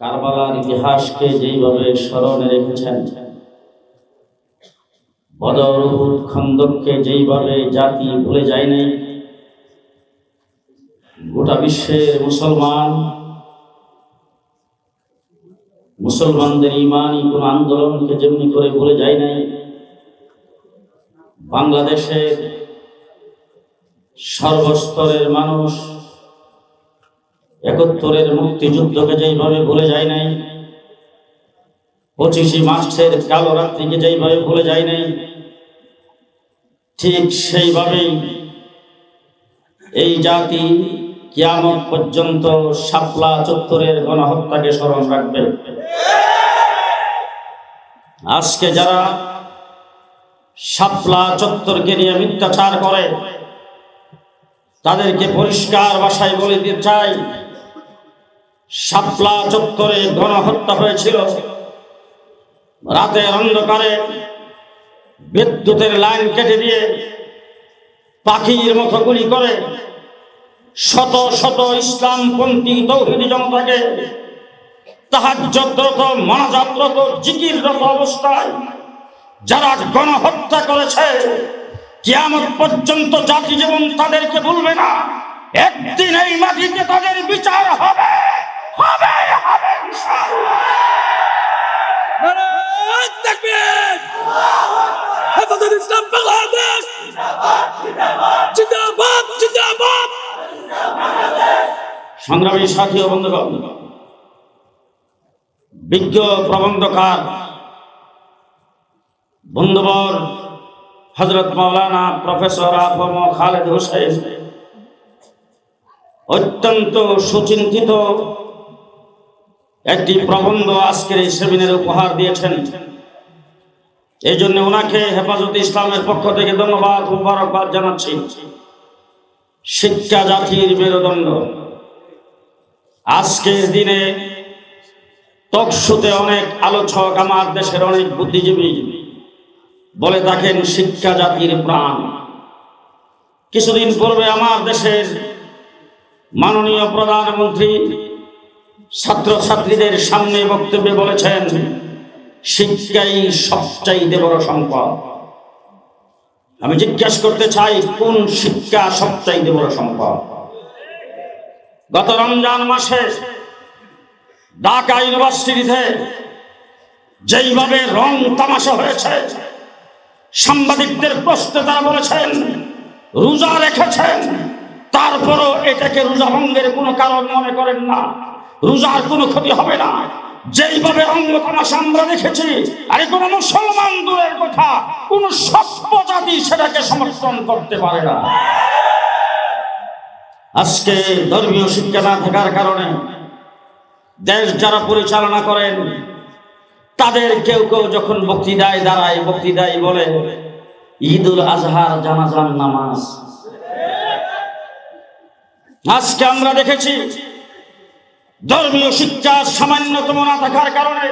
কারবালার ইতিহাসকে যেইভাবে স্মরণে রেখেছেন, বদর খন্দককে যেইভাবে জাতি ভুলে যায়নি, গোটা বিশ্বের মুসলমান, মুসলমানদের ইমানই কোন আন্দোলনকে যেমনি করে ভুলে যায় নাই বাংলাদেশের সর্বস্তরের মানুষ একাত্তরের মুক্তিযুদ্ধকে যেইভাবে ভুলে যায় নাই, পঁচিশে মার্চের কালো রাত্রিকে যেইভাবে ভুলে যায় নাই, ঠিক সেইভাবেই এই জাতি কিয়ামত পর্যন্ত শাপলা চত্বরের গণহত্যাকে স্মরণ রাখবে। আজকে যারা শাপলা চত্বরকে নিয়ে মিথ্যাচার করে, তাদেরকে পরিষ্কার ভাষায় বলে দিতে চাই শাপলা চত্বরে গণহত্যা হয়েছিল। রাতের অন্ধকারে বিদ্যুতের লাইন কেটে দিয়ে পাখির মতো গুলি করে শত শত ইসলামপন্থী তৌহিদি জনতাকে তাহাজ্জতরত মনাজাতরত জিকিররত অবস্থায় যারা গণহত্যা করেছে, কিয়ামত পর্যন্ত জাতি যেমন তাদেরকে ভুলবে না। একদিন এই মাটিতে তাদের বিচার হবে। সংগ্রামী সাথী বন্ধুগণ বিজ্ঞ প্রবন্ধকার বন্ধুবর হজরত মৌলানা professor A F M Khaled Hossain অত্যন্ত সুচিন্তিত একটি প্রবন্ধ আজকের এই সেমিনারে উপহার দিয়েছেন। এই জন্য ওনাকে হেফাজত ইসলামের পক্ষ থেকে ধন্যবাদ, মুবারকবাদ জানাচ্ছি। শিক্ষা জাতির মেরুদণ্ড। আজকের দিনে টকশোতে অনেক আলোচক আমার দেশের অনেক বুদ্ধিজীবী বলে থাকেন, শিক্ষা জাতির প্রাণ। কিছুদিন পূর্বে আমার দেশের মাননীয় প্রধানমন্ত্রী ছাত্রছাত্রীদের সামনে বক্তব্যে বলেছেন, শিক্ষাই সবচাইতে বড় সম্পদ। আমি জিজ্ঞেস করতে চাই, কোন শিক্ষা সবচাইতে বড় সম্পদ? গত রমজান মাসে ঢাকা ইউনিভার্সিটিতে যেইভাবে রং তামাশা হয়েছে, সাংবাদিকদের প্রশ্নে তারা বলেছেন, রোজা রেখেছেন, তারপরও এটাকে রোজা ভঙ্গের কোনো কারণ মনে করেন না। রোজার কোনো ক্ষতি হবে না। যেইভাবে তামাশা আমরা দেখেছি, আরে কোনো মুসলমান দূরের কথা, কোন সভ্য জাতি সেটাকে সমর্থন করতে পারে না। আজকে ধর্মীয় শিক্ষা না থাকার কারণে দেশ যারা পরিচালনা করেন, তাদের কেউ কেউ যখন বক্তৃতায় দাঁড়ায়, বক্তৃতায় বলে, ঈদুল আজহার জানাজান নামাজ। আজকে আমরা দেখেছি ধর্মীয় শিক্ষা সামান্যতম না থাকার কারণে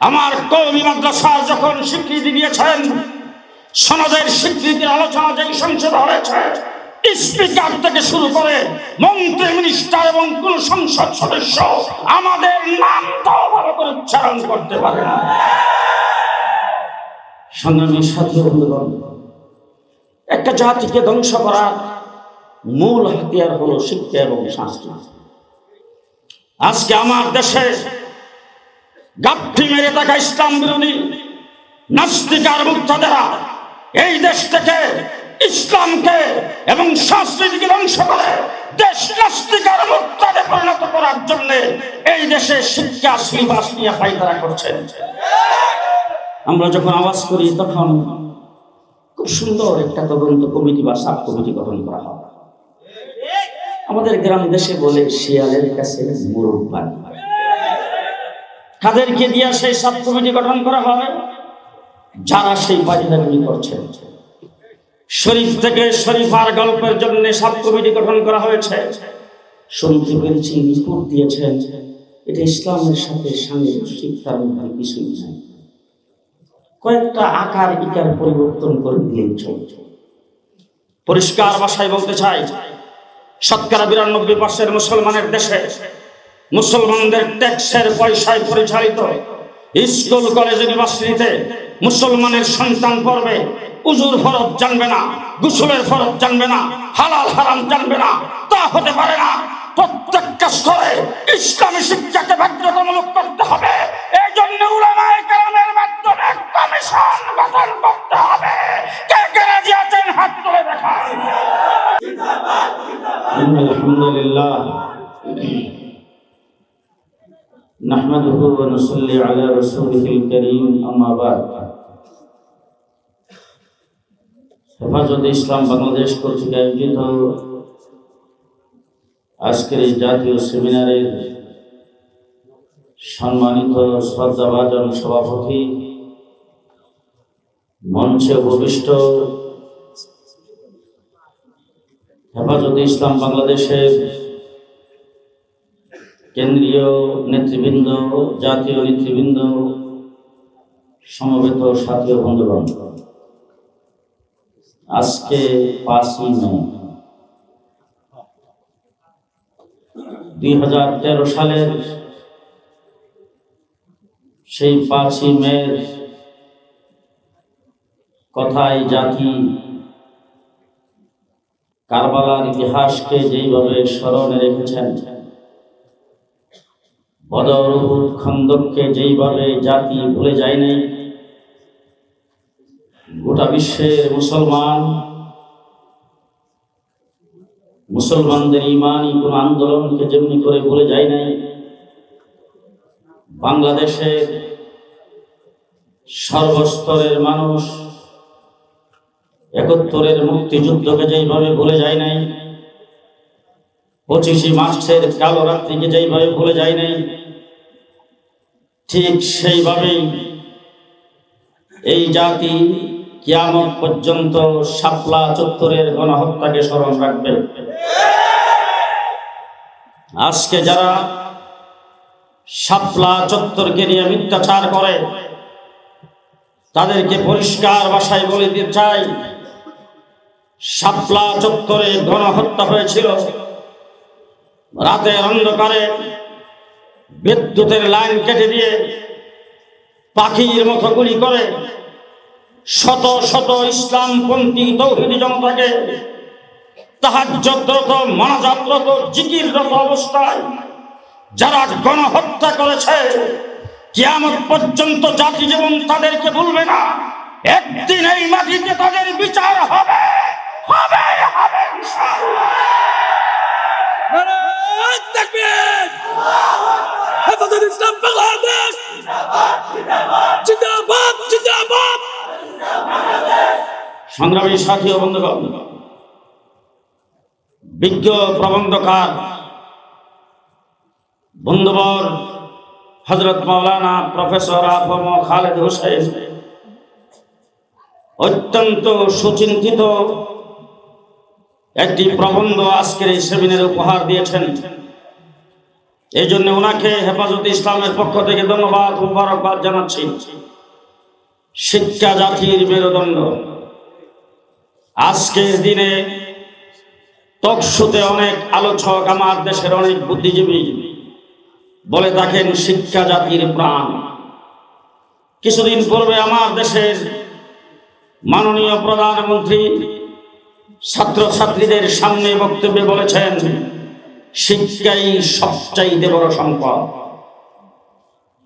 আমার কৌমি মাদ্রাসা যখন স্বীকৃতি দিয়েছেন, সমাজের স্বীকৃতির আলোচনা যে সংসদ হয়েছে, স্পিকার থেকে শুরু করে মন্ত্রী, মিনিস্টার এবং কোন সংসদ সদস্য আমাদের নামটাও ভালো করে উচ্চারণ করতে পারে না। সংগ্রামী সাথী বন্ধুগণ, একটা জাতিকে ধ্বংস করার মূল হাতিয়ার হলো শিক্ষা এবং সংস্কৃতি। আজকে আমার দেশে গাপ্পি মেরে থাকা ইসলাম বিরোধী নাস্তিকার মুক্তাদেরা এই দেশ থেকে ইসলামকে এবং সংস্কৃতিকে ধ্বংস করে দেশ নাস্তিকার মুক্তাদে পরিণত করার জন্য এই দেশে শিক্ষা, সিলেবাস নিয়ে পাইতারা করছেন আমরা যখন আওয়াজ করি, তখন খুব সুন্দর একটা তদন্ত কমিটি বা সাব কমিটি গঠন করা হয়। আমাদের গ্রাম দেশে বলে শিয়ালের কাছে কাদেরকে দিয়া সেই সাব কমিটি গঠন করা হবে যারা সেই বাড়িদারি করছেন শরীফ থেকে শরীফার গল্পের জন্য সাব কমিটি গঠন করা হয়েছে। শুনতে পেরেছি রিপোর্ট দিয়েছেন। এটা ইসলামের সাথে সাংঘর্ষিক তার কিছুই নাই। কয়েকটা আকার ইকার পরিবর্তন করে দিলেই চলছে। পরিষ্কার ভাষায় বলতে চাই শতকরা বিরানব্বই পার্সেন্ট মুসলমানের দেশে মুসলমানদের ট্যাক্সের পয়সায় পরিচালিত স্কুল, কলেজ, ইউনিভার্সিটিতে মুসলমানের সন্তান পড়বে। উজুর ফরত জানবে না, গুসলের ফরত জানবে না, হালাল হারাম জানবে না, তা হতে পারে না। প্রত্যেকটা স্তরে ইসলামী শিক্ষাকে বাধ্যতামূলক করতে হবে। এই জন্য إن الحمد لله نحمده ونصلي على رسوله الكريم أما بعد হেফাজতে ইসলাম বাংলাদেশ কর্তৃক আয়োজিত আজকের এই জাতীয় সেমিনারের সম্মানিত শ্রদ্ধাভাজন সভাপতি মঞ্চে উপবিষ্ট হেফাজতে ইসলাম বাংলাদেশের কেন্দ্রীয় নেতৃবৃন্দ জাতীয় নেতৃবৃন্দ, সমবেত সাথী ও বন্ধুগণ, আজকে পাঁচই মে, দুই হাজার তেরো সালের সেই পাঁচই মের কথাই জাতি কারবালার ইতিহাসকে যেইভাবে স্মরণে রেখেছেন বদর খন্দককে যেইভাবে জাতি ভুলে যায় নাই গোটা বিশ্বের মুসলমান, মুসলমানদের ইমানই কোন আন্দোলনকে যেমনি করে ভুলে যায় নাই বাংলাদেশের সর্বস্তরের মানুষ একাত্তরের মুক্তিযুদ্ধকে যেইভাবে ভুলে যায় নাই, পঁচিশে মার্চের কালো রাত্রিকে যেইভাবে ভুলে যায় নাই, ঠিক সেইভাবেই এই জাতি কিয়ামত পর্যন্ত শাপলা চত্বরের গণহত্যাকে স্মরণ রাখবে। আজকে যারা শাপলা চত্বরকে নিয়ে মিথ্যাচার করে, তাদেরকে পরিষ্কার ভাষায় বলে দিতে চাই শাপলা চত্বরে গণহত্যা হয়েছিল। রাতের অন্ধকারে বিদ্যুতের লাইন কেটে দিয়ে পাখির মতো গুলি করে শত শত ইসলামপন্থী তৌহিদি জনতাকে তাহাজ্জতরত মনাজাতরত জিকিররত অবস্থায় যারা গণহত্যা করেছে, কিয়ামত পর্যন্ত জাতি যেমন তাদেরকে ভুলবে না। একদিন এই মাটিতে তাদের বিচার হবে। সংগ্রামী সাথী বন্ধুগণ বিজ্ঞ প্রবন্ধকার বন্ধুবর হজরত মাওলানা professor A F M Khaled Hossain অত্যন্ত সুচিন্তিত একটি প্রবন্ধ আজকের এই সেমিনারে উপহার দিয়েছেন। এই জন্য ওনাকে হেফাজত ইসলামের পক্ষ থেকে ধন্যবাদ, মুবারকবাদ জানাচ্ছি। শিক্ষা জাতির মেরুদণ্ড। আজকের দিনে তকশুতে অনেক আলোচক আমার দেশের অনেক বুদ্ধিজীবী বলে থাকেন, শিক্ষা জাতির প্রাণ। কিছুদিন পূর্বে আমার দেশের মাননীয় প্রধানমন্ত্রী ছাত্রছাত্রীদের সামনে বক্তব্যে বলেছেন, শিক্ষাই সবচাইতে বড় সম্পদ।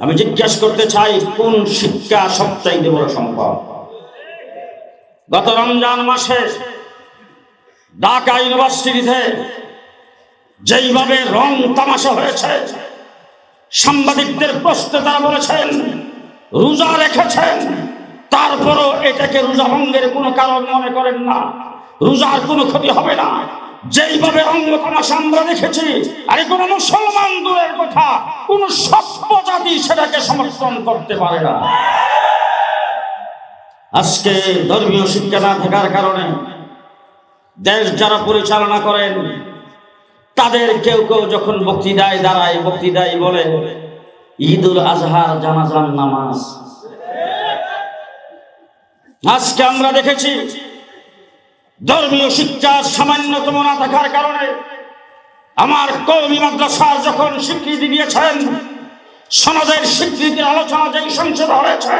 আমি জিজ্ঞাসা করতে চাই, কোন শিক্ষা সবচাইতে বড় সম্পদ? গত রমজান মাসে ঢাকা ইউনিভার্সিটিতে যেইভাবে রং তামাশা হয়েছে, সাংবাদিকদের প্রশ্নে তারা বলেছেন, রোজা রেখেছেন, তারপরও এটাকে রোজা ভঙ্গের কোনো কারণ মনে করেন না। রোজার কোনো ক্ষতি হবে না। যেইভাবে অঙ্গ তামাশা আমরা দেখেছি আরে কোনো মুসলমান দূরের কথা, কোন সভ্য জাতি সেটাকে সমর্থন করতে পারে না। আজকে ধর্মীয় শিক্ষা না থাকার কারণে দেশ যারা পরিচালনা করেন, তাদের কেউ কেউ যখন বক্তৃতায় দাঁড়ায়, বক্তৃতায় বলে, ঈদুল আজহার জানাজান, নামাজ। আজকে আমরা দেখেছি ধর্মীয় শিক্ষা সামান্যতম না থাকার কারণে আমার কৌমি মাদ্রাসা যখন স্বীকৃতি দিয়েছেন, সমাজের স্বীকৃতির আলোচনা যে সংসদ হয়েছে,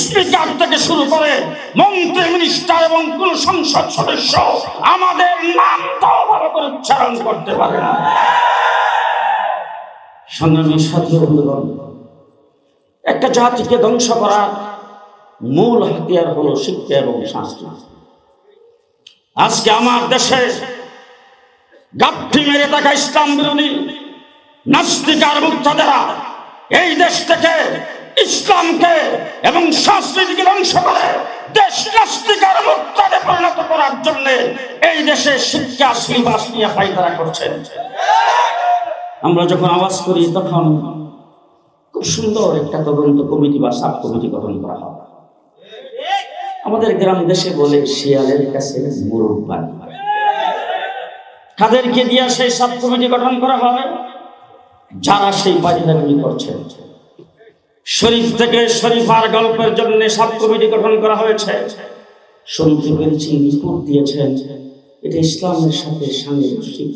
স্পিকার থেকে শুরু করে মন্ত্রী, মিনিস্টার এবং কোন সংসদ সদস্য আমাদের নামটাও ভালো করে উচ্চারণ করতে পারে না। সংগ্রামী একটা জাতিকে ধ্বংস করার মূল হাতিয়ার হলো শিক্ষা এবং সংস্কৃতি। আজকে আমার দেশে গাপ্পি মেরে থাকা ইসলাম বিরোধী নাস্তিকার মুক্তাদেরা এই দেশ থেকে ইসলামকে এবং সংস্কৃতিকে ধ্বংস করে দেশ নাস্তিকার মুক্তাদে পরিণত করার জন্য এই দেশে শিক্ষা, সিলেবাস নিয়ে পায়তারা করছেন। আমরা যখন আওয়াজ করি, তখন খুব সুন্দর একটা তদন্ত কমিটি বা সাব কমিটি গঠন করা হয়। আমাদের গ্রাম দেশে বলে, শিয়ালের কাছে বাড়ি তাদেরকে দিয়ে সেই সাব কমিটি গঠন করা হবে। যারা সেই বাড়িদারি করছে। শরীফ থেকে শরীফার গল্পের জন্য সাব কমিটি গঠন করা হয়েছে। শুনতে পেরেছি রিপোর্ট দিয়েছেন। এটা ইসলামের সাথে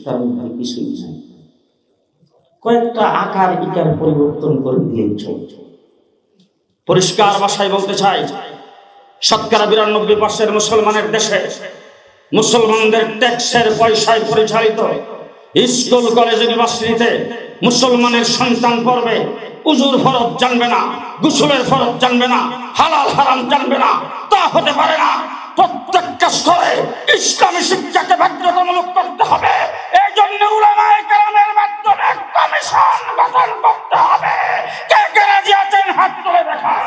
তার কিছুই নাই। কয়েকটা আকার ইকার পরিবর্তন করে দিলেন চলছে পরিষ্কার ভাষায় বলতে চাই শতকরা বিরানব্বই পার্সেন্ট মুসলমানের দেশে মুসলমানদের ট্যাক্সের পয়সায় পরিচালিত স্কুল, কলেজ, ইউনিভার্সিটিতে মুসলমানের সন্তান পড়বে। উজুর ফরত জানবে না, গুসলের ফরত জানবে না, হালাল হারাম জানবে না, তা হতে পারে না। প্রত্যেকটা স্তরে ইসলামী শিক্ষাকে বাধ্যতামূলক করতে হবে। এই জন্য উলামায়ে কেরামের মাধ্যমে কমিশন গঠন করতে হবে। কে কে রাজি আছেন? হাত তুলে দেখান।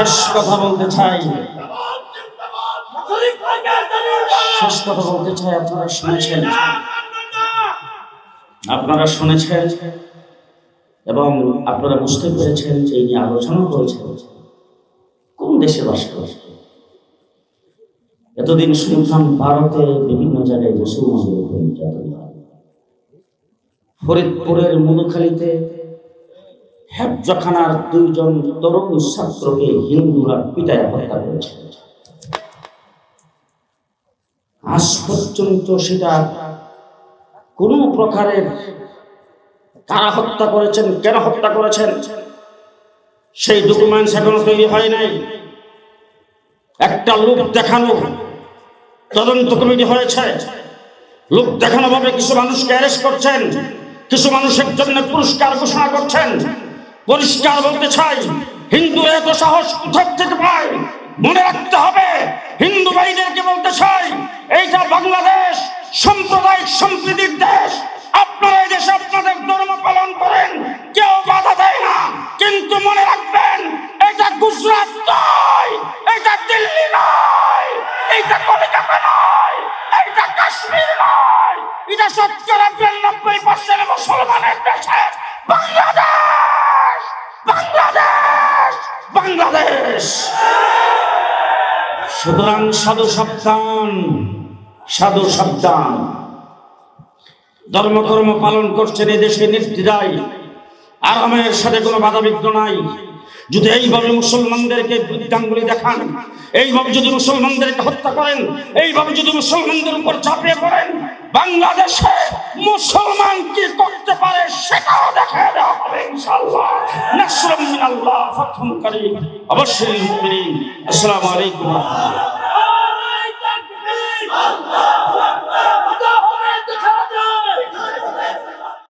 শেষ কথা বলতে চাই। শেষ কথা বলতে চাই, আপনারা শুনেছেন? আপনারা শুনেছেন এবং আপনারা বুঝতে পেরেছেন যে এই নিয়ে আলোচনা করেছেন। কোন দেশে বাস করে এতদিন শুনতাম ভারতে বিভিন্ন জায়গায় মুসলমানদের ফরিদপুরের মধুখালীতে হেফজখানার দুইজন তরুণ ছাত্রকে হিন্দুরা পিটায় হত্যা করেছে। আজ পর্যন্ত সেটা কোনো প্রকারের কারা হত্যা করেছেন, কেন হত্যা করেছেন, সেই ডকুমেন্টস এখনও তৈরি হয় নাই। একটা লোক দেখানো, তদন্ত কমিটি হয়েছে। লোক দেখানো ভাবে কিছু মানুষকে অ্যারেস্ট করছেন, কিছু মানুষের জন্য পুরস্কার ঘোষণা করছেন। পরিষ্কার বলতে চাই, হিন্দু এত সাহস কোথার থেকে পায় মনে রাখতে হবে, হিন্দু ভাইদেরকে বলতে চাই, এইটা বাংলাদেশ, সাম্প্রদায়িক সম্প্রীতির দেশ। আপনারা এই দেশে আপনাদের ধর্ম পালন করেন, কেউ বাধা দেয় না। কিন্তু মনে রাখবেন, এটা গুজরাট নয়, এটা দিল্লি নয় এটা কলকাতা নয় এটা কাশ্মীর নয়। এটা শতকরা বিরানব্বই পার্সেন্ট মুসলমানের দেশে বাংলাদেশ বাংলাদেশ বাংলাদেশ। সুতরাং সাধু সপ্তান সাধু সাবধান। ধর্মকর্ম পালন করছেন এদেশে নির্দিদায় আরামের সাথে কোনো বাধা বিঘ্ন নাই। যদি এইভাবে মুসলমানদেরকে বৃদ্ধাঙ্গুলি দেখান, এইভাবে যদি মুসলমানদেরকে হত্যা করেন, এইভাবে যদি মুসলমানদের উপর চাপিয়ে পড়েন, বাংলাদেশে মুসলমান কি করতে পারে সেটাও দেখা দেওয়া হবে ইনশাআল্লাহ। অবশ্যই আসসালামু আলাইকুম। আল্লাহ